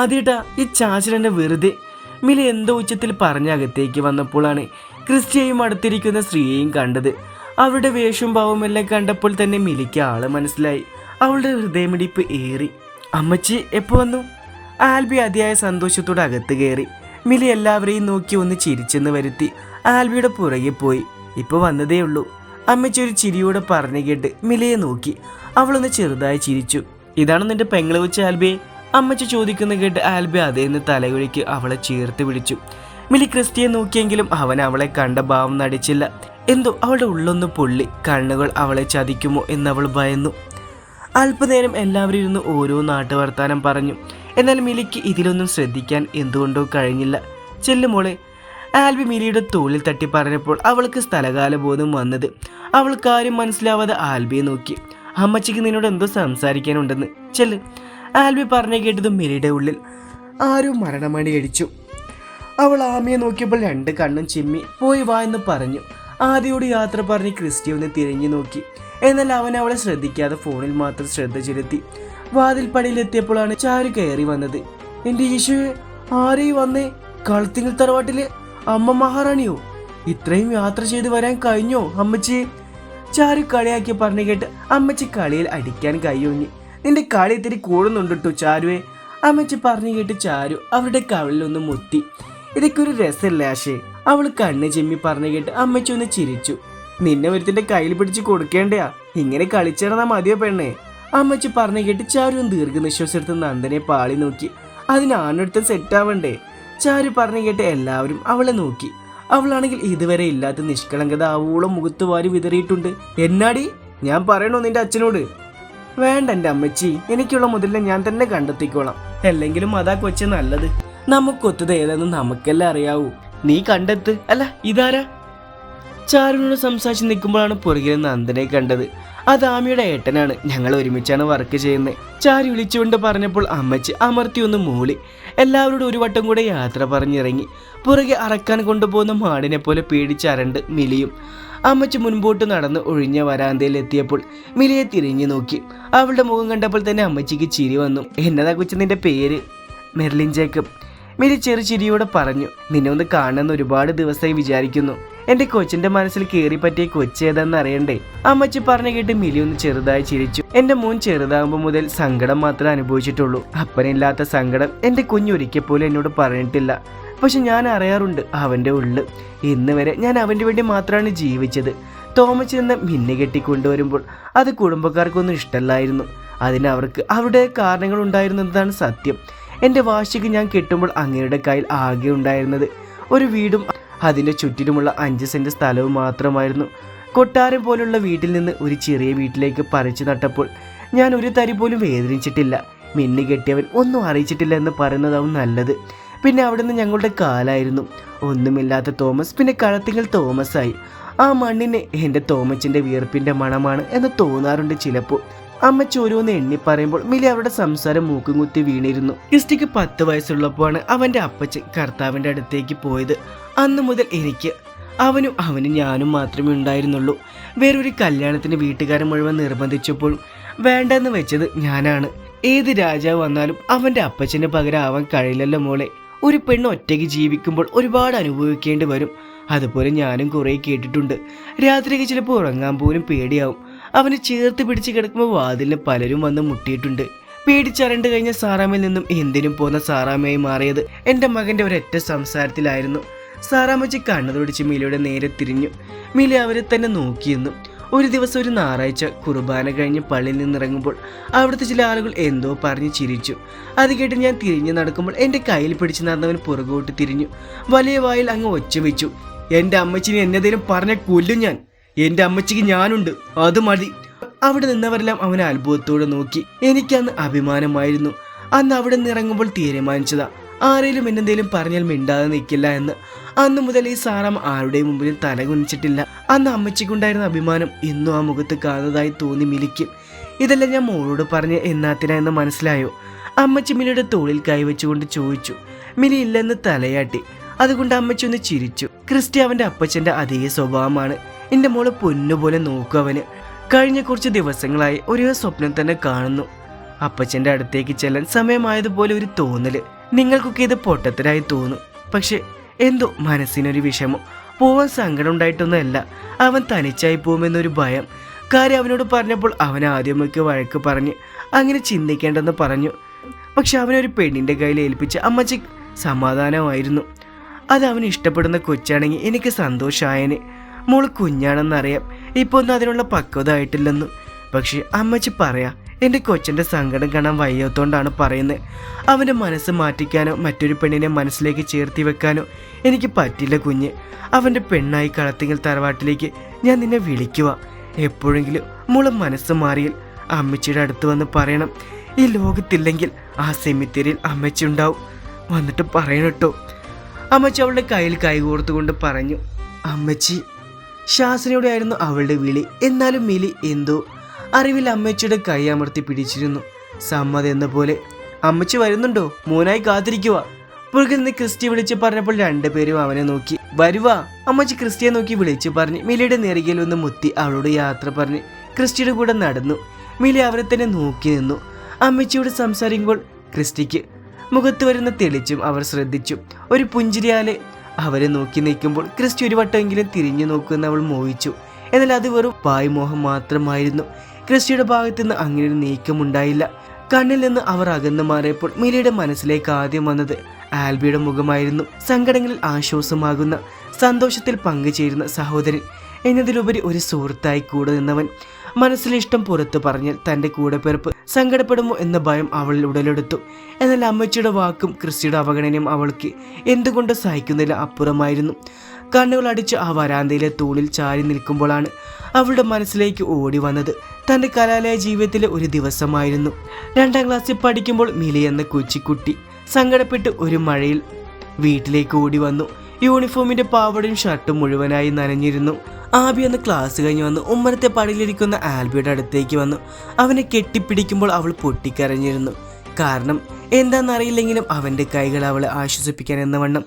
ആദ്യട്ടാ ഈ ചാച്ചനെന്നെ വെറുതെ മിലി എന്തോ ഉച്ചത്തിൽ പറഞ്ഞ അകത്തേക്ക് വന്നപ്പോഴാണ് ക്രിസ്റ്റിയയും അടുത്തിരിക്കുന്ന സ്ത്രീയെയും കണ്ടത്. അവരുടെ വേഷവും ഭാവവും എല്ലാം കണ്ടപ്പോൾ തന്നെ മിലിക്ക് ആൾ മനസ്സിലായി. അവളുടെ ഹൃദയമിടിപ്പ് ഏറി. അമ്മച്ചി എപ്പോ വന്നു? ആൽബി അതിയായ സന്തോഷത്തോടെ അകത്ത് കയറി. മിലി എല്ലാവരെയും നോക്കി ഒന്ന് ചിരിച്ചെന്ന് വരുത്തി. ആൽബിയുടെ പുറകെ പോയി. ഇപ്പൊ വന്നതേ ഉള്ളൂ. അമ്മച്ചി ഒരു ചിരിയോടെ പറഞ്ഞു കേട്ട് മിലയെ നോക്കി. അവളൊന്ന് ചെറുതായി ചിരിച്ചു. ഇതാണ് നിന്റെ പെങ്ങളെ വെച്ച് ആൽബിയെ? അമ്മച്ചി ചോദിക്കുന്ന കേട്ട് ആൽബി അതേന്ന് തലകുഴിക്ക് അവളെ ചേർത്ത് പിടിച്ചു മിലി ക്രിസ്റ്റിയെ നോക്കിയെങ്കിലും അവൻ അവളെ കണ്ട ഭാവം നടിച്ചില്ല. എന്തോ അവളുടെ ഉള്ളൊന്ന് പൊള്ളി കണ്ണുകൾ അവളെ ചതിക്കുമോ എന്നവൾ ഭയന്നു. അല്പനേരം എല്ലാവരും ഇരുന്ന് ഓരോ നാട്ടുവർത്താനം പറഞ്ഞു. എന്നാൽ മിലിക്ക് ഇതിലൊന്നും ശ്രദ്ധിക്കാൻ എന്തുകൊണ്ടോ കഴിഞ്ഞില്ല. ചെല്ലുമോളെ ആൽബി മിലിയുടെ തോളിൽ തട്ടി പറഞ്ഞപ്പോൾ അവൾക്ക് സ്ഥലകാല ബോധം വന്നത്. അവൾ കാര്യം മനസ്സിലാവാതെ ആൽബിയെ നോക്കി. അമ്മച്ചിക്ക് നിന്നോട് എന്തോ സംസാരിക്കാനുണ്ടെന്ന്. ചെല്ല് ആൽബി പറഞ്ഞു കേട്ടതും മിരിയുടെ ഉള്ളിൽ ആരും മരണമണി അടിച്ചു. അവൾ ആമയെ നോക്കിയപ്പോൾ രണ്ട് കണ്ണും ചിമ്മി പോയി വാ എന്ന് പറഞ്ഞു. ആദ്യയോട് യാത്ര പറഞ്ഞ് ക്രിസ്റ്റി ഒന്ന് തിരിഞ്ഞു നോക്കി. എന്നാൽ അവൻ അവളെ ശ്രദ്ധിക്കാതെ ഫോണിൽ മാത്രം ശ്രദ്ധ ചെലുത്തി. വാതിൽപ്പടിയിലെത്തിയപ്പോഴാണ് ചാരു കയറി വന്നത്. എന്റെ യേശു ആരെയും വന്നേ? കളത്തിങ്ങൽ തറവാട്ടിലെ അമ്മ മഹാറാണിയോ? ഇത്രയും യാത്ര ചെയ്ത് വരാൻ കഴിഞ്ഞോ അമ്മച്ചി ചാരു കളിയാക്കി പറഞ്ഞു കേട്ട് അമ്മച്ചി കളിയിൽ അടിക്കാൻ കൈയൊങ്ങി നിന്റെ കളി ഇത്തിരി കൂടുന്നുണ്ട് കേട്ടോ ചാരുവേ. അമ്മച്ചി പറഞ്ഞു കേട്ട് ചാരു അവരുടെ കവിളിലൊന്ന് മുത്തി ഇതൊക്കെ ഒരു രസമല്ലേ ആശേ. അവൾ കണ്ണ് ചെമ്മി പറഞ്ഞു കേട്ട് അമ്മച്ചി ഒന്ന് ചിരിച്ചു. നിന്നെ ഒരുത്തിന്റെ കയ്യിൽ പിടിച്ച് കൊടുക്കേണ്ടയാ. ഇങ്ങനെ കളിച്ചിടന്നാ മതിയോ പെണ്ണേ? അമ്മച്ചി പറഞ്ഞു കേട്ട് ചാരു ദീർഘനിശ്വാസെടുത്ത് നന്ദനെ പാളി നോക്കി. അതിന് സെറ്റ് ആവണ്ടേ? ചാരു പറഞ്ഞു കേട്ട് എല്ലാവരും അവളെ നോക്കി. അവളാണെങ്കിൽ ഇതുവരെ ഇല്ലാത്ത നിഷ്കളങ്കത ആവോളം മുഖത്ത് വാരി വിതറിയിട്ടുണ്ട്. എന്നാടി? ഞാൻ പറയണോ നിന്റെ അച്ഛനോട്? വേണ്ട എന്റെ അമ്മച്ചി. എനിക്കുള്ള മുതലിനെ ഞാൻ തന്നെ കണ്ടെത്തിക്കോളാം. അല്ലെങ്കിലും അതാ കൊച്ചു നല്ലത്. നമുക്കൊത്തത് ഏതെന്ന് നമുക്കല്ലേ അറിയാവൂ. നീ കണ്ടെത്ത്. അല്ല ഇതാരാ? ചാരുവിനോട് സംസാരിച്ച് നിൽക്കുമ്പോഴാണ് പുറകിൽ നന്ദനെ കണ്ടത്. അത് ആമിയുടെ ഏട്ടനാണ്. ഞങ്ങൾ ഒരുമിച്ചാണ് വർക്ക് ചെയ്യുന്നത്. ചാരി വിളിച്ചുകൊണ്ട് പറഞ്ഞപ്പോൾ അമ്മച്ചി അമർത്തി ഒന്ന് മൂളി. എല്ലാവരോടും ഒരു വട്ടം കൂടെ യാത്ര പറഞ്ഞിറങ്ങി. പുറകെ അറക്കാൻ കൊണ്ടുപോകുന്ന മാടിനെ പോലെ പേടിച്ചരണ്ട് മിലിയും. അമ്മച്ചി മുൻപോട്ട് നടന്ന് ഒഴിഞ്ഞ വരാന്തയിൽ എത്തിയപ്പോൾ മിലിയെ തിരിഞ്ഞു നോക്കി. അവളുടെ മുഖം കണ്ടപ്പോൾ തന്നെ അമ്മച്ചിക്ക് ചിരി വന്നു. എന്നതാ കൊച്ചു നിന്റെ പേര്? Merlin Jacob. മിലി ചെറു ചിരിയോടെ പറഞ്ഞു. നിന്നെ ഒന്ന് കാണുന്ന ഒരുപാട് ദിവസമായി വിചാരിക്കുന്നു. എന്റെ കൊച്ചിന്റെ മനസ്സിൽ കയറി പറ്റിയ കൊച്ചി അറിയണ്ടേ? അമ്മച്ചി പറഞ്ഞു കേട്ട് മിലി ഒന്ന് ചെറുതായി ചിരിച്ചു. എന്റെ മോൻ ചെറുതാകുമ്പോൾ മുതൽ സങ്കടം മാത്രമേ അനുഭവിച്ചിട്ടുള്ളൂ. അപ്പനില്ലാത്ത സങ്കടം എന്റെ കുഞ്ഞൊരിക്കൽ പോലും എന്നോട് പറഞ്ഞിട്ടില്ല. പക്ഷെ ഞാൻ അറിയാറുണ്ട് അവന്റെ ഉള്ളു. ഇന്ന് വരെ ഞാൻ അവന്റെ വേണ്ടി മാത്രമാണ് ജീവിച്ചത്. തോമസ് എന്ന ഭിന്നി കെട്ടിക്കൊണ്ടുവരുമ്പോൾ അത് കുടുംബക്കാർക്കൊന്നും ഇഷ്ടമല്ലായിരുന്നു. അതിന് അവർക്ക് അവരുടെ കാരണങ്ങൾ ഉണ്ടായിരുന്നതാണ് സത്യം. എന്റെ വാശിക്ക് ഞാൻ കെട്ടുമ്പോൾ അങ്ങയുടെ കയ്യിൽ ആകെ ഉണ്ടായിരുന്നത് ഒരു വീടും അതിന്റെ ചുറ്റിലുമുള്ള അഞ്ച് സെന്റ് സ്ഥലവും മാത്രമായിരുന്നു. കൊട്ടാരം പോലുള്ള വീട്ടിൽ നിന്ന് ഒരു ചെറിയ വീട്ടിലേക്ക് പറിച്ചു നട്ടപ്പോൾ ഞാൻ ഒരു തരി പോലും വേദനിച്ചിട്ടില്ല. മിന്നി കെട്ടിയവൻ ഒന്നും അറിയിച്ചിട്ടില്ല എന്ന് പറയുന്നതാവും നല്ലത്. പിന്നെ അവിടുന്ന് ഞങ്ങളുടെ കാലായിരുന്നു. ഒന്നുമില്ലാത്ത തോമസ് പിന്നെ കളത്തിങ്കൽ തോമസായി. ആ മണ്ണിന് എന്റെ തോമച്ചിന്റെ വിയർപ്പിന്റെ മണമാണ് എന്ന് തോന്നാറുണ്ട് ചിലപ്പോൾ. അമ്മ ചോരോന്ന് എണ്ണി പറയുമ്പോൾ മിലി അവരുടെ സംസാരം മൂക്കും കുത്തി വീണിരുന്നു. ക്രിസ്റ്റിക്ക് പത്ത് വയസ്സുള്ളപ്പോഴാണ് അവന്റെ അപ്പച്ചൻ കർത്താവിന്റെ അടുത്തേക്ക് പോയത്. അന്നു മുതൽ എനിക്ക് അവനും അവനും ഞാനും മാത്രമേ ഉണ്ടായിരുന്നുള്ളൂ. വേറൊരു കല്യാണത്തിന് വീട്ടുകാരൻ മുഴുവൻ നിർബന്ധിച്ചപ്പോൾ വേണ്ടെന്ന് വെച്ചത് ഞാനാണ്. ഏത് രാജാവ് വന്നാലും അവന്റെ അപ്പച്ചന് പകരം ആവാൻ കഴിയില്ലല്ലോ മോളെ. ഒരു പെണ്ണ് ഒറ്റയ്ക്ക് ജീവിക്കുമ്പോൾ ഒരുപാട് അനുഭവിക്കേണ്ടി വരും. അതുപോലെ ഞാനും കുറേ കേട്ടിട്ടുണ്ട്. രാത്രിയൊക്കെ ചിലപ്പോൾ ഉറങ്ങാൻ പോലും പേടിയാവും. അവനെ ചേർത്ത് പിടിച്ച് കിടക്കുമ്പോൾ വാതിലിന് പലരും വന്ന് മുട്ടിയിട്ടുണ്ട്. പേടിച്ചരണ്ട് കഴിഞ്ഞ സാറാമയിൽ നിന്നും എന്തിനും പോന്ന സാറാമയായി മാറിയത് എന്റെ മകന്റെ ഒരൊറ്റ സംസാരത്തിലായിരുന്നു. സാറാമ്മച്ചി കണ്ണു തുടിച്ച് മിലിയുടെ നേരെ തിരിഞ്ഞു. മിലി അവരെ തന്നെ നോക്കിയെന്നു ഒരു ദിവസം ഒരു ഞായറാഴ്ച കുർബാന കഴിഞ്ഞ് പള്ളിയിൽ നിന്നിറങ്ങുമ്പോൾ അവിടുത്തെ ചില ആളുകൾ എന്തോ പറഞ്ഞ് ചിരിച്ചു. അത് കേട്ട് ഞാൻ തിരിഞ്ഞു നടക്കുമ്പോൾ എന്റെ കയ്യിൽ പിടിച്ച് നടന്നവൻ പുറകോട്ട് തിരിഞ്ഞു. വലിയ വായിൽ അങ്ങ് ഒച്ച വെച്ചു. എന്റെ അമ്മച്ചിനെ എന്നതേലും പറഞ്ഞ കൊല്ലും ഞാൻ. എന്റെ അമ്മച്ചിക്ക് ഞാനുണ്ട്. അത് മതി. അവിടെ നിന്നവരെല്ലാം അവനെ അത്ഭുതത്തോടെ നോക്കി. എനിക്കന്ന് അഭിമാനമായിരുന്നു. അന്ന് അവിടെ നിന്ന് ഇറങ്ങുമ്പോൾ തീരുമാനിച്ചതാ. ആരെങ്കിലും എന്നെന്തേലും പറഞ്ഞാൽ മിണ്ടാതെ നിൽക്കില്ല എന്ന്. അന്ന് മുതൽ ഈ സാറാം ആരുടെയും മുമ്പിലും തല കുനിച്ചിട്ടില്ല അന്ന് അമ്മച്ചിക്കുണ്ടായിരുന്ന അഭിമാനം ഇന്നും ആ മുഖത്ത് കാണുന്നതായി തോന്നി മിലിക്ക്. ഇതെല്ലാം ഞാൻ മോളോട് പറഞ്ഞ് എന്നാത്തിനാ എന്ന് മനസ്സിലായോ? അമ്മച്ചി മിലിയുടെ തോളിൽ കൈവച്ചുകൊണ്ട് ചോദിച്ചു. മിലി ഇല്ലെന്ന് തലയാട്ടി. അതുകൊണ്ട് അമ്മച്ചി ഒന്ന് ചിരിച്ചു. ക്രിസ്റ്റി അവന്റെ അപ്പച്ചന്റെ അതേ സ്വഭാവമാണ്. എന്റെ മോൾ പൊന്നുപോലെ നോക്കും അവന്. കഴിഞ്ഞ കുറച്ച് ദിവസങ്ങളായി ഒരേ സ്വപ്നം തന്നെ കാണുന്നു. അപ്പച്ചന്റെ അടുത്തേക്ക് ചെല്ലാൻ സമയമായതുപോലെ ഒരു തോന്നൽ. നിങ്ങൾക്കൊക്കെ ഇത് പൊട്ടത്തിനായി തോന്നും. പക്ഷെ എന്തോ മനസ്സിനൊരു വിഷമം. പോവാൻ സങ്കടം ഉണ്ടായിട്ടൊന്നുമല്ല അവൻ തനിച്ചായി പോകുമെന്നൊരു ഭയം. കാര്യം അവനോട് പറഞ്ഞപ്പോൾ അവൻ ആദ്യമൊക്കെ വഴക്ക് പറഞ്ഞ് അങ്ങനെ ചിന്തിക്കേണ്ടെന്ന് പറഞ്ഞു. പക്ഷെ അവനൊരു പെണ്ണിന്റെ കയ്യിൽ ഏൽപ്പിച്ച അമ്മച്ചി സമാധാനമായിരുന്നു. അത് അവന് ഇഷ്ടപ്പെടുന്ന കൊച്ചാണെങ്കിൽ എനിക്ക് സന്തോഷമായനെ മോൾ കുഞ്ഞാണെന്നറിയാം. ഇപ്പോൾ ഒന്നും അതിനുള്ള പക്വത ആയിട്ടില്ലെന്നും. പക്ഷെ അമ്മച്ചി പറയാ എന്റെ കൊച്ചിന്റെ സങ്കടം കാണാൻ വയ്യാത്തോണ്ടാണ് പറയുന്നത് അവന്റെ മനസ്സ് മാറ്റിക്കാനോ മറ്റൊരു പെണ്ണിനെ മനസ്സിലേക്ക് ചേർത്തി വെക്കാനോ എനിക്ക് പറ്റില്ല കുഞ്ഞ്. അവന്റെ പെണ്ണായി കളത്തിങ്ങൽ തറവാട്ടിലേക്ക് ഞാൻ നിന്നെ വിളിക്കുക എപ്പോഴെങ്കിലും മോൾ മനസ്സ് മാറിയാൽ അമ്മച്ചിയുടെ അടുത്ത് വന്ന് പറയണം. ഈ ലോകത്തില്ലെങ്കിൽ ആ സെമിത്തേരിയിൽ അമ്മച്ചി ഉണ്ടാവും. വന്നിട്ട് പറയണം കേട്ടോ. അമ്മച്ചി അവളുടെ കയ്യിൽ കൈകോർത്തുകൊണ്ട് പറഞ്ഞു അമ്മച്ചി ശാസനയോടെയായിരുന്നു അവളുടെ വിളി. എന്നാലും മിലി എന്തോ അറിവിൽ അമ്മച്ചിയുടെ കൈ അമർത്തി പിടിച്ചിരുന്നു. സമ്മത എന്ന പോലെ അമ്മച്ചി വരുന്നുണ്ടോ? മോനായി കാത്തിരിക്കുക പുറകിൽ നിന്ന് ക്രിസ്റ്റി വിളിച്ച് പറഞ്ഞപ്പോൾ രണ്ടുപേരും അവനെ നോക്കി. വരുവാ. അമ്മച്ചി ക്രിസ്റ്റിയെ നോക്കി വിളിച്ചു പറഞ്ഞ് മിലിയുടെ നെറുകയിൽ ഒന്ന് മുത്തി അവളോട് യാത്ര പറഞ്ഞ് ക്രിസ്റ്റിയുടെ കൂടെ നടന്നു. മിലി അവരെ തന്നെ നോക്കി നിന്നു. അമ്മച്ചിയോട് സംസാരിക്കുമ്പോൾ ക്രിസ്റ്റിക്ക് മുഖത്ത് വരുന്ന തെളിച്ചും അവർ ശ്രദ്ധിച്ചു. ഒരു പുഞ്ചിരിയാലെ അവരെ നോക്കി നിൽക്കുമ്പോൾ ക്രിസ്റ്റി ഒരു വട്ടമെങ്കിലും തിരിഞ്ഞു നോക്കുമെന്ന് അവൾ മോഹിച്ചു. എന്നാൽ അത് വെറും വായ്മോഹം മാത്രമായിരുന്നു. ക്രിസ്റ്റിയുടെ ഭാഗത്തു നിന്ന് അങ്ങനെ ഒരു നീക്കമുണ്ടായില്ല. കണ്ണിൽ നിന്ന് അവർ അകന്നു മാറിയപ്പോൾ മിലിയുടെ മനസ്സിലേക്ക് ആദ്യം വന്നത് ആൽബിയുടെ മുഖമായിരുന്നു. സങ്കടങ്ങളിൽ ആശ്വാസമാകുന്ന സന്തോഷത്തിൽ പങ്കുചേരുന്ന സഹോദരൻ. എന്നതിലുപരി ഒരു സുഹൃത്തായി കൂടെ നിന്നവൻ. മനസ്സിലെ ഇഷ്ടം പുറത്തു തന്റെ തന്റെ കൂടെപ്പിറപ്പ് സങ്കടപ്പെടുമോ എന്ന ഭയം അവളിൽ ഉടലെടുത്തു. എന്നാൽ അമ്മച്ചിയുടെ വാക്കും ക്രിസ്റ്റിയുടെ അവഗണനയും അവൾക്ക് എന്തുകൊണ്ട് സഹിക്കുന്നതിൽ അപ്പുറമായിരുന്നു. കണ്ണുകൾ അടിച്ച് ആ വരാന്തയിലെ തൂണിൽ ചാരി നിൽക്കുമ്പോഴാണ് അവളുടെ മനസ്സിലേക്ക് ഓടി വന്നത്. തന്റെ കലാലയ ജീവിതത്തിലെ ഒരു ദിവസമായിരുന്നു. രണ്ടാം ക്ലാസ്സിൽ പഠിക്കുമ്പോൾ മിലി എന്ന കൊച്ചിക്കുട്ടി സങ്കടപ്പെട്ട് ഒരു മഴയിൽ വീട്ടിലേക്ക് ഓടി വന്നു. യൂണിഫോമിന്റെ പാവടയും ഷർട്ടും മുഴുവനായി നനഞ്ഞിരുന്നു. ആബി അന്ന് ക്ലാസ് കഴിഞ്ഞ് വന്ന് ഉമ്മരത്തെ പടിയിലിരിക്കുന്ന ആൽബിയുടെ അടുത്തേക്ക് വന്നു. അവനെ കെട്ടിപ്പിടിക്കുമ്പോൾ അവൾ പൊട്ടിക്കരഞ്ഞിരുന്നു. കാരണം എന്താണെന്നറിയില്ലെങ്കിലും അവന്റെ കൈകൾ അവളെ ആശ്വസിപ്പിക്കാൻ എന്ന വണ്ണം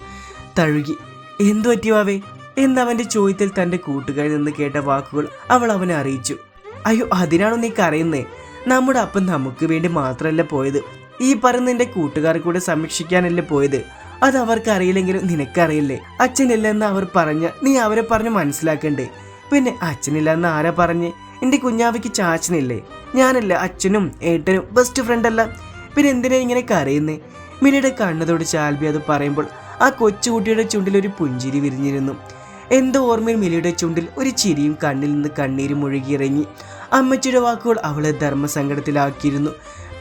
തഴുകി. എന്തു പറ്റിയാവേ എന്നവന്റെ ചോദ്യത്തിൽ തന്റെ കൂട്ടുകാരിൽ നിന്ന് കേട്ട വാക്കുകൾ അവൾ അവനെ അറിയിച്ചു. അയ്യോ അതിനാണോ നീ കരയുന്നേ? നമ്മുടെ അപ്പം നമുക്ക് വേണ്ടി മാത്രമല്ല പോയത്? ഈ പറയുന്ന എന്റെ കൂട്ടുകാരെ കൂടെ സംരക്ഷിക്കാനല്ലേ പോയത്? അത് അവർക്ക് അറിയില്ലെങ്കിലും നിനക്കറിയില്ലേ? അച്ഛനില്ലെന്ന് അവർ പറഞ്ഞ നീ അവരെ പറഞ്ഞ് മനസ്സിലാക്കണ്ടേ? പിന്നെ അച്ഛനില്ലെന്ന് ആരാ പറഞ്ഞ്? എന്റെ കുഞ്ഞാവയ്ക്ക് ചാച്ചനില്ലേ? ഞാനല്ല അച്ഛനും ഏട്ടനും ബെസ്റ്റ് ഫ്രണ്ട് അല്ല. പിന്നെ എന്തിനാ ഇങ്ങനെ കരയുന്നേ? മിനിയുടെ കണ്ണു ചാൽബി അത് പറയുമ്പോൾ ആ കൊച്ചുകുട്ടിയുടെ ചുണ്ടിൽ ഒരു പുഞ്ചിരി വിരിഞ്ഞിരുന്നു. എന്തോ ഓർമ്മയിൽ മിലിയുടെ ചുണ്ടിൽ ഒരു ചിരിയും കണ്ണിൽ നിന്ന് കണ്ണീരും ഒഴുകിയിറങ്ങി അമ്മച്ചിയുടെ വാക്കുകൾ അവളെ ധർമ്മസങ്കടത്തിലാക്കിയിരുന്നു.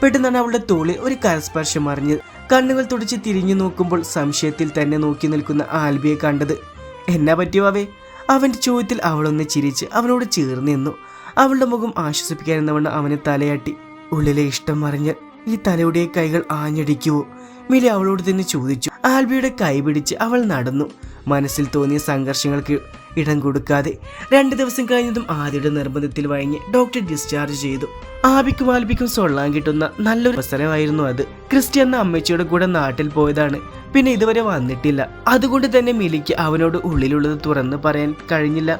പെട്ടെന്നാണ് അവളുടെ തോളിൽ ഒരു കരസ്പർശം അറിഞ്ഞത് കണ്ണുകൾ തുടിച്ച് തിരിഞ്ഞു നോക്കുമ്പോൾ സംശയത്തിൽ തന്നെ നോക്കി നിൽക്കുന്ന ആൽബിയെ കണ്ടത്. എന്നാ പറ്റിയവേ അവന്റെ ചോദ്യത്തിൽ അവളൊന്ന് ചിരിച്ച് അവനോട് ചേർന്ന് നിന്നു. അവളുടെ മുഖം ആശ്വസിപ്പിക്കാൻ എന്നവണ്ണം അവനെ തലയാട്ടി. ഉള്ളിലെ ഇഷ്ടം മറിഞ്ഞ് ഈ തലയുടെ കൈകൾ ആഞ്ഞടിക്കുവോ? മിലി അവളോട് തന്നെ ചോദിച്ചു. ആൽബിയുടെ കൈ പിടിച്ച് അവൾ നടന്നു. മനസ്സിൽ തോന്നിയ സംഘർഷങ്ങൾക്ക് ഇടം കൊടുക്കാതെ രണ്ട് ദിവസം കഴിഞ്ഞതും ആദ്യയുടെ നിർബന്ധത്തിൽ വഴങ്ങി ഡോക്ടർ ഡിസ്ചാർജ് ചെയ്തു. ആബിക്കും ആൽബിക്കും സൊള്ളാൻ കിട്ടുന്ന നല്ലൊരു അവസരമായിരുന്നു അത്. ക്രിസ്റ്റി എന്ന അമ്മച്ചിയുടെ കൂടെ നാട്ടിൽ പോയതാണ്. പിന്നെ ഇതുവരെ വന്നിട്ടില്ല. അതുകൊണ്ട് തന്നെ മിലിക്ക് അവനോട് ഉള്ളിലുള്ളത് തുറന്ന് പറയാൻ കഴിഞ്ഞില്ല.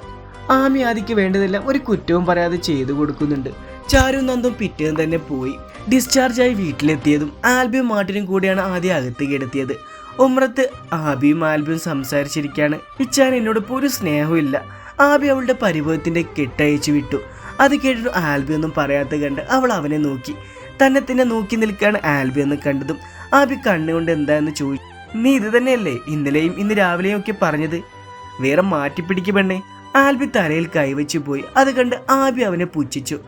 ആമി ആദിക്ക് വേണ്ടതെല്ലാം ഒരു കുറ്റവും പറയാതെ ചെയ്തു കൊടുക്കുന്നുണ്ട്. ചാരു നന്ദും പിറ്റേന്ന് തന്നെ പോയി. ഡിസ്ചാർജായി വീട്ടിലെത്തിയതും ആൽബിയും മാട്ടിനും കൂടിയാണ് ആദ്യം അകത്ത് കിടത്തിയത്. ഉമ്രത്ത് ആബിയും ആൽബിയും സംസാരിച്ചിരിക്കുകയാണ് ഇച്ചാൻ എന്നോട് ഇപ്പോൾ ഒരു സ്നേഹമില്ല ആബി അവളുടെ പരിഭവത്തിന്റെ കെട്ടയച്ചു വിട്ടു. അത് കേട്ടിട്ട് ആൽബി ഒന്നും പറയാത്ത കണ്ട് അവൾ അവനെ നോക്കി. തന്നെ തന്നെ നോക്കി നിൽക്കുകയാണ് ആൽബി എന്ന് കണ്ടതും. ആബി കണ്ണുകൊണ്ട് എന്താന്ന് ചോദിച്ചു നീ ഇത് തന്നെയല്ലേ ഇന്നലെയും ഇന്ന് രാവിലെയും ഒക്കെ പറഞ്ഞത്? വേറെ മാറ്റിപ്പിടിക്ക് പെണ്ണേ. ആൽബി തലയിൽ കൈവച്ചു പോയി. അത് കണ്ട് ആബി അവനെ പുച്ഛിച്ചു.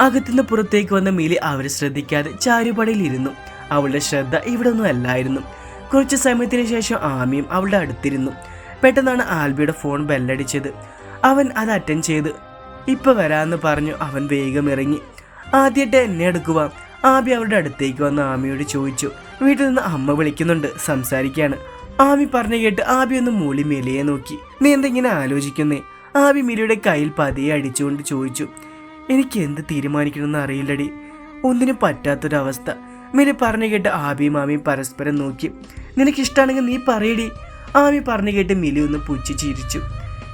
അകത്തുനിന്ന് പുറത്തേക്ക് വന്ന മീലി അവരെ ശ്രദ്ധിക്കാതെ ചാരുപടയിൽ ഇരുന്നു. അവളുടെ ശ്രദ്ധ ഇവിടെ ഒന്നും അല്ലായിരുന്നു. കുറച്ച് സമയത്തിന് ശേഷം ആമിയും അവളുടെ അടുത്തിരുന്നു. പെട്ടെന്നാണ് ആൽബിയുടെ ഫോൺ ബെല്ലടിച്ചത്. അവൻ അത് അറ്റൻഡ് ചെയ്ത്. ഇപ്പൊ വരാന്ന് പറഞ്ഞു അവൻ വേഗം ഇറങ്ങി. ആദ്യമായിട്ട് എന്നെ എടുക്കുക ആബി അവളുടെ അടുത്തേക്ക് വന്ന് ആമിയോട് ചോദിച്ചു. വീട്ടിൽ നിന്ന് അമ്മ വിളിക്കുന്നുണ്ട്. സംസാരിക്കാണ്. ആമി പറഞ്ഞു കേട്ട് ആബി ഒന്ന് മൂളി മെലിയെ നോക്കി. നീ എന്തെങ്ങനെ ആലോചിക്കുന്നേ? ആബി മിലിയുടെ കയ്യിൽ പതിയെ അടിച്ചുകൊണ്ട് ചോദിച്ചു. എനിക്ക് എന്ത് തീരുമാനിക്കണമെന്ന് അറിയില്ലടി. ഒന്നിനും പറ്റാത്തൊരവസ്ഥ. മിലി പറഞ്ഞു കേട്ട് ആബിയും ആമിയും പരസ്പരം നോക്കി. നിനക്കിഷ്ടമാണെങ്കിൽ നീ പറയടി. ആമി പറഞ്ഞു കേട്ട് മിലി ഒന്ന് പുച്ഛി ചിരിച്ചു.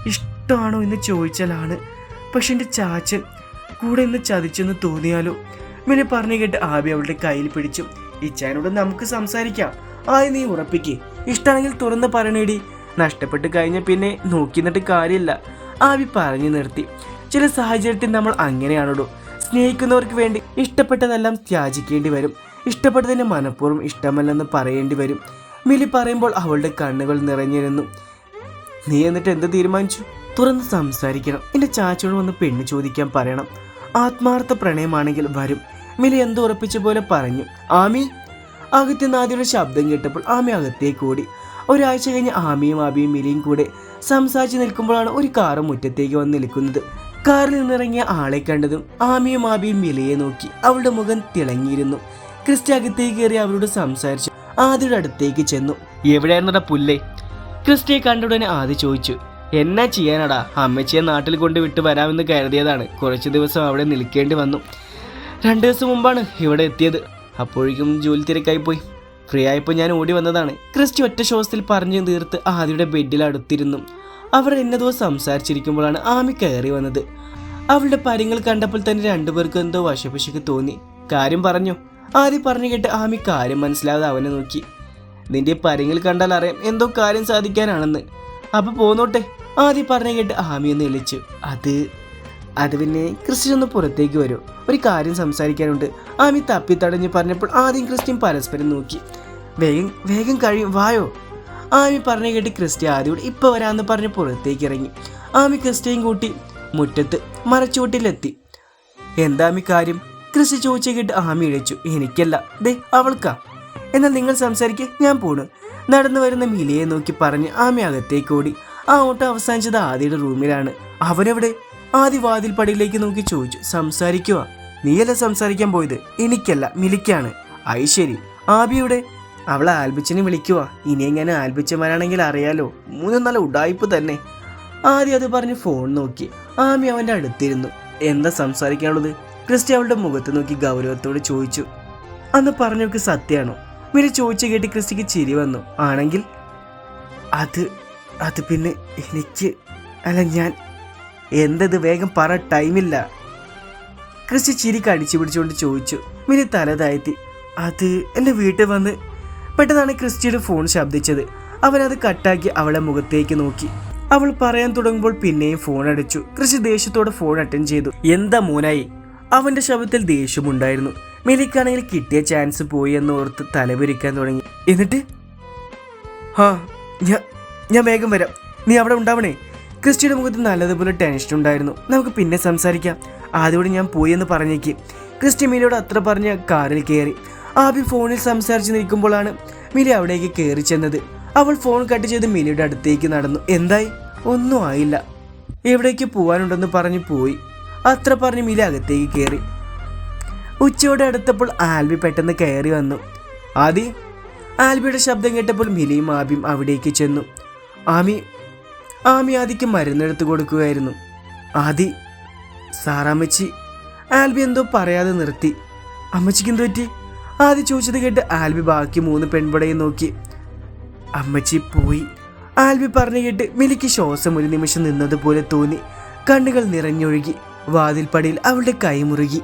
ഇഷ്ടമാണോ എന്ന് ചോദിച്ചാലാണ്. പക്ഷെ എന്റെ ചാച്ചൻ കൂടെ ഇന്ന് ചതിച്ചെന്ന് തോന്നിയാലോ? മിലി പറഞ്ഞു കേട്ട് ആബി അവളുടെ കയ്യിൽ പിടിച്ചു. ഇച്ചാനോട് നമുക്ക് സംസാരിക്കാം. ആയി നീ ഉറപ്പിക്ക്. ഇഷ്ടമാണെങ്കിൽ തുറന്ന് പറയണേടി. നഷ്ടപ്പെട്ട് കഴിഞ്ഞ പിന്നെ നോക്കി നിന്നിട്ട് കാര്യമില്ല. ആവി പറഞ്ഞു നിർത്തി. ചില സാഹചര്യത്തിൽ നമ്മൾ അങ്ങനെയാണല്ലോ സ്നേഹിക്കുന്നവർക്ക് വേണ്ടി ഇഷ്ടപ്പെട്ടതെല്ലാം ത്യാജിക്കേണ്ടി വരും. ഇഷ്ടപ്പെട്ടതിന് മനഃപൂർവം ഇഷ്ടമല്ലെന്ന് പറയേണ്ടി വരും. മിലി പറയുമ്പോൾ അവളുടെ കണ്ണുകൾ നിറഞ്ഞിരുന്നു. നീ എന്നിട്ട് എന്ത് തീരുമാനിച്ചു? തുറന്ന് സംസാരിക്കണം. എന്റെ ചാച്ചയോട് വന്ന് പെണ്ണ് ചോദിക്കാൻ പറയണം. ആത്മാർത്ഥ പ്രണയമാണെങ്കിൽ വരും. മിലി എന്തോ ഉറപ്പിച്ച പോലെ പറഞ്ഞു. ആമി? അകത്തെ നാദിയുടെ ശബ്ദം കേട്ടപ്പോൾ ആമി അകത്തേക്ക് ഓടി. ഒരാഴ്ച കഴിഞ്ഞ് ആമിയും ആബിയും മിലിയും കൂടെ സംസാരിച്ച് നിൽക്കുമ്പോഴാണ് ഒരു കാറ് മുറ്റത്തേക്ക് വന്ന് നിൽക്കുന്നത്. കാറിൽ നിന്നിറങ്ങിയ ആളെ കണ്ടതും ആമിയും ആബിയും മിലയെ നോക്കി. അവളുടെ മുഖം തിളങ്ങിയിരുന്നു. ക്രിസ്റ്റി അകത്തേക്ക് കയറി അവരോട് സംസാരിച്ചു. ആദിയുടെ അടുത്തേക്ക് ചെന്നു. എവിടെയായിരുന്നടാ പുല്ലേ? ക്രിസ്റ്റിയെ കണ്ടുടനെ ആദ്യ ചോദിച്ചു. എന്നാ ചെയ്യാനടാ? അമ്മച്ചിയെ നാട്ടിൽ കൊണ്ട് വിട്ട് വരാമെന്ന് കരുതിയതാണ്. കുറച്ച് ദിവസം അവിടെ നിൽക്കേണ്ടി വന്നു. രണ്ട് ദിവസം മുമ്പാണ് ഇവിടെ എത്തിയത്. അപ്പോഴേക്കും ജോലി തിരക്കായി പോയി. ഫ്രീ ആയപ്പോൾ ഞാൻ ഓടി വന്നതാണ്. ക്രിസ്റ്റി ഒറ്റ ശ്വാസത്തിൽ പറഞ്ഞു തീർത്ത് ആദിയുടെ ബെഡിൽ അടുത്തിരുന്നു. അവർ എന്നതോ സംസാരിച്ചിരിക്കുമ്പോഴാണ് ആമി കയറി വന്നത്. അവളുടെ പരിങ്ങൾ കണ്ടപ്പോൾ തന്നെ രണ്ടുപേർക്കും എന്തോ വശപശക്ക് തോന്നി. കാര്യം പറഞ്ഞു? ആദ്യം പറഞ്ഞു കേട്ട് ആമി കാര്യം മനസ്സിലാതെ അവനെ നോക്കി. നിന്റെ പരങ്ങൾ കണ്ടാൽ അറിയാം എന്തോ കാര്യം സാധിക്കാനാണെന്ന്. അപ്പൊ പോന്നോട്ടെ ആദ്യം പറഞ്ഞു കേട്ട് ആമി ഒന്ന് എളിച്ചു അത് അത് പിന്നെ ക്രിസ്ത്യൻ ഒന്ന് പുറത്തേക്ക് വരും. ഒരു കാര്യം സംസാരിക്കാനുണ്ട്. ആമി തപ്പി തടഞ്ഞ് പറഞ്ഞപ്പോൾ ആദ്യം ക്രിസ്ത്യൻ പരസ്പരം നോക്കി. വേഗം വേഗം കഴിയും വായോ. ആമി പറഞ്ഞു കേട്ട് ക്രിസ്ത്യ ആദ്യോട് ഇപ്പൊ വരാന്ന് പറഞ്ഞ് പുറത്തേക്ക് ഇറങ്ങി. ആമി ക്രിസ്ത്യയും കൂട്ടി മുറ്റത്ത് മരച്ചുവട്ടിലെത്തി എന്താമി കാര്യം? ക്രിസ്റ്റി ചോദിച്ചു കേട്ട് ആമി ഇഴച്ചു. എനിക്കല്ല. ദേ അവൾക്കാ. എന്നാൽ നിങ്ങൾ സംസാരിക്കുക ഞാൻ പോണു. നടന്നു വരുന്ന മിലിയെ നോക്കി പറഞ്ഞ് ആമി അകത്തേക്ക് ഓടി. ആ ഓട്ടം അവസാനിച്ചത് ആദിയുടെ റൂമിലാണ്. അവനെവിടെ? ആദി വാതിൽ പടിയിലേക്ക് നോക്കി ചോദിച്ചു. സംസാരിക്കുക നീയല്ല സംസാരിക്കാൻ പോയത്? എനിക്കല്ല മിലിക്കാണ്. അയ് ശരി. ആബിയുടെ അവളെ ആൽബിച്ചിനെ വിളിക്കുക ഇനി എങ്ങനെ ആൽബിച്ചമാരാണെങ്കിൽ അറിയാലോ. മൂന്നും നല്ല ഉടായ്പ് തന്നെ. ആദ്യം അത് പറഞ്ഞ് ഫോൺ നോക്കി. ആമി അവന്റെ അടുത്തിരുന്നു. എന്താ സംസാരിക്കാനുള്ളത്? ക്രിസ്റ്റി അവളുടെ മുഖത്ത് നോക്കി ഗൗരവത്തോട് ചോദിച്ചു. അന്ന് പറഞ്ഞൊക്കെ സത്യമാണോ? മിലി ചോദിച്ചു കേട്ട് ക്രിസ്റ്റിക്ക് ചിരി വന്നു. ആണെങ്കിൽ അത് അത് പിന്നെ എനിക്ക് അല്ല ഞാൻ എന്തത് വേഗം പറ ടൈമില്ല. ക്രിസ്റ്റി ചിരി കടിച്ചു പിടിച്ചുകൊണ്ട് ചോദിച്ചു. മിനി തല താഴ്ത്തി. അത് എന്റെ വീട്ടിൽ വന്ന് പെട്ടെന്നാണ് ക്രിസ്റ്റിയുടെ ഫോൺ ശബ്ദിച്ചത്. അവനത് കട്ടാക്കി അവളെ മുഖത്തേക്ക് നോക്കി. അവൾ പറയാൻ തുടങ്ങുമ്പോൾ പിന്നെയും ഫോൺ അടിച്ചു. കൃഷി ദേഷ്യത്തോടെ ഫോൺ അറ്റൻഡ് ചെയ്തു. എന്താ മോനായി? അവന്റെ ശബ്ദത്തിൽ ദേഷ്യമുണ്ടായിരുന്നു. മിലിക്കാണെങ്കിൽ കിട്ടിയ ചാൻസ് പോയി എന്ന് ഓർത്ത് തലവിരിക്കാൻ തുടങ്ങി. എന്നിട്ട്? ഹാ ഞാൻ ഞാൻ വേഗം വരാം. നീ അവിടെ ഉണ്ടാവണേ. ക്രിസ്റ്റിയുടെ മുഖത്ത് നല്ലതുപോലെ ടെൻഷൻ ഉണ്ടായിരുന്നു. നമുക്ക് പിന്നെ സംസാരിക്കാം. ആദ്യോടെ ഞാൻ പോയി എന്ന് പറഞ്ഞേക്ക്. ക്രിസ്റ്റി മിലിയോട് അത്ര പറഞ്ഞ് കാറിൽ കയറി. ആബി ഫോണിൽ സംസാരിച്ച് നിൽക്കുമ്പോഴാണ് മിലി അവിടേക്ക് കയറി ചെന്നത്. അവൾ ഫോൺ കട്ട് ചെയ്ത് മിലിയുടെ അടുത്തേക്ക് നടന്നു. എന്തായി? ഒന്നും ആയില്ല. എവിടേക്ക് പോകാനുണ്ടെന്ന് പറഞ്ഞു പോയി. അത്ര പറഞ്ഞ് മിലി അകത്തേക്ക് കയറി ഉച്ചയോടെ അടുത്തപ്പോൾ ആൽബി പെട്ടെന്ന് കയറി വന്നു. ആദി ആൽബിയുടെ ശബ്ദം കേട്ടപ്പോൾ മിലിയും ആബിയും അവിടേക്ക് ചെന്നു. ആമി ആമി ആദിക്ക് മരുന്നെടുത്ത് കൊടുക്കുകയായിരുന്നു. ആദി സാറാമ്മച്ചി ആൽബി എന്തോ പറയാതെ നിർത്തി. അമ്മച്ചിക്ക് എന്തോ പറ്റി? ആദി ചോദിച്ചത് കേട്ട് ആൽബി ബാക്കി മൂന്ന് പെൺപടയും നോക്കി. അമ്മച്ചി പോയി. ആൽബി പറഞ്ഞു കേട്ട് മിലിക്ക് ശ്വാസം ഒരു നിമിഷം നിന്നതുപോലെ തോന്നി. കണ്ണുകൾ നിറഞ്ഞൊഴുകി. വാതിൽപ്പടിയിൽ അവളുടെ കൈ മുറുകി.